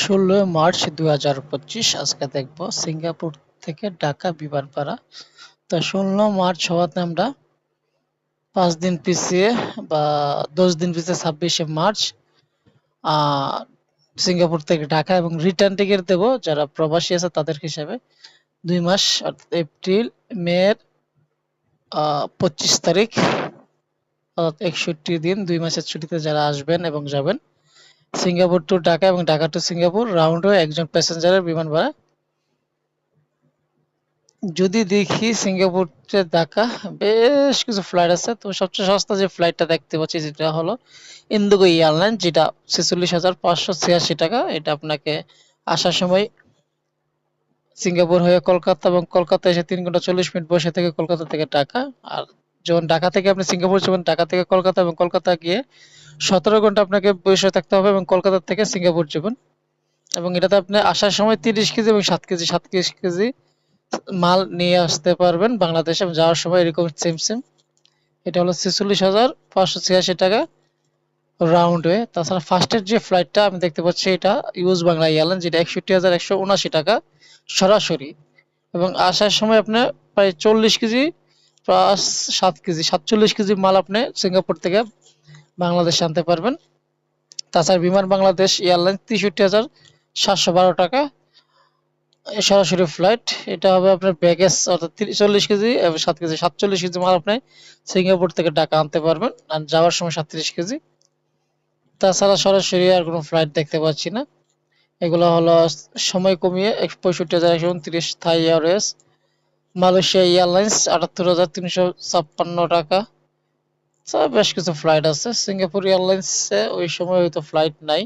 ষোলো মার্চ দু হাজার পঁচিশ, আজকে দেখব সিঙ্গাপুর থেকে ঢাকা বিমানপাড়া। তো ষোলো মার্চ হওয়াতে আমরা পাঁচ দিন পিছিয়ে বা দশ দিন পিছিয়ে ছাব্বিশে মার্চ সিঙ্গাপুর থেকে ঢাকা এবং রিটার্ন টিকিট দেবো। যারা প্রবাসী আছে তাদের হিসাবে দুই মাস, অর্থাৎ এপ্রিল, মে পঁচিশ তারিখ, অর্থাৎ একষট্টি দিন, দুই মাসের ছুটিতে যারা আসবেন এবং যাবেন। সিঙ্গাপুর টু ঢাকা এবং ঢাকা টু সিঙ্গাপুর রাউন্ড হয়ে একজন প্যাসেঞ্জারের বিমান ভাড়া। যদি দেখি সিঙ্গাপুর ঢাকা বেশ কিছু ফ্লাইট আছে। তো সবচেয়ে সস্তা যে ফ্লাইটটা দেখতে পাচ্ছি যেটা হলো ইন্ডিগো এয়ারলাইন যেটা ছেচল্লিশ হাজার পাঁচশো ছিয়াশি টাকা। এটা আপনাকে আসার সময় সিঙ্গাপুর হয়ে কলকাতা এবং কলকাতা এসে তিন ঘণ্টা চল্লিশ মিনিট বসে থেকে কলকাতা থেকে ঢাকা আর যখন ঢাকা থেকে আপনি সিঙ্গাপুর যাবেন ঢাকা থেকে কলকাতা এবং কলকাতা গিয়ে সতেরো ঘণ্টা আপনাকে বসে থাকতে হবে এবং কলকাতা থেকে সিঙ্গাপুর যাবেন। এবং এটাতে আপনি আসার সময় তিরিশ কেজি এবং সাত কেজি সাত কেজি মাল নিয়ে আসতে পারবেন বাংলাদেশে যাওয়ার সময় এরকম সেম সেম এটা হলো ছেচল্লিশ হাজার পাঁচশো ছিয়াশি টাকা রাউন্ড ওয়ে তাছাড়া ফার্স্টের যে ফ্লাইটটা আমি দেখতে পাচ্ছি এটা ইউজ বাংলা এয়ারলাইন যেটা একষট্টি হাজার একশো উনাশি টাকা সরাসরি। এবং আসার সময় আপনার প্রায় চল্লিশ কেজি প্লাস সাত কেজি, সাতচল্লিশ কেজি মাল আপনি সিঙ্গাপুর থেকে বাংলাদেশে আনতে পারবেন। তাছাড়া বিমান বাংলাদেশ এয়ারলাইন তেষট্টি হাজার সাতশো বারো টাকা। সরাসরি ফ্লাইট, এটা হবে আপনার ব্যাগেজ, অর্থাৎ চল্লিশ কেজি এবং সাত কেজি, সাতচল্লিশ কেজি মাল আপনি সিঙ্গাপুর থেকে ঢাকা আনতে পারবেন। আর যাওয়ার সময় সাতত্রিশ কেজি। তাছাড়া সরাসরি আর কোনো ফ্লাইট দেখতে পাচ্ছি না। এগুলো হলো সময় কমিয়ে পঁয়ষট্টি হাজার একশো উনত্রিশ থাই এয়ারওয়েজ। মালয়েশিয়া এয়ারলাইন্স আটাত্তর হাজার তিনশো ছাপ্পান্ন টাকা। বেশ কিছু ফ্লাইট আছে। সিঙ্গাপুর এয়ারলাইন্সে ওই সময় হয়তো ফ্লাইট নাই।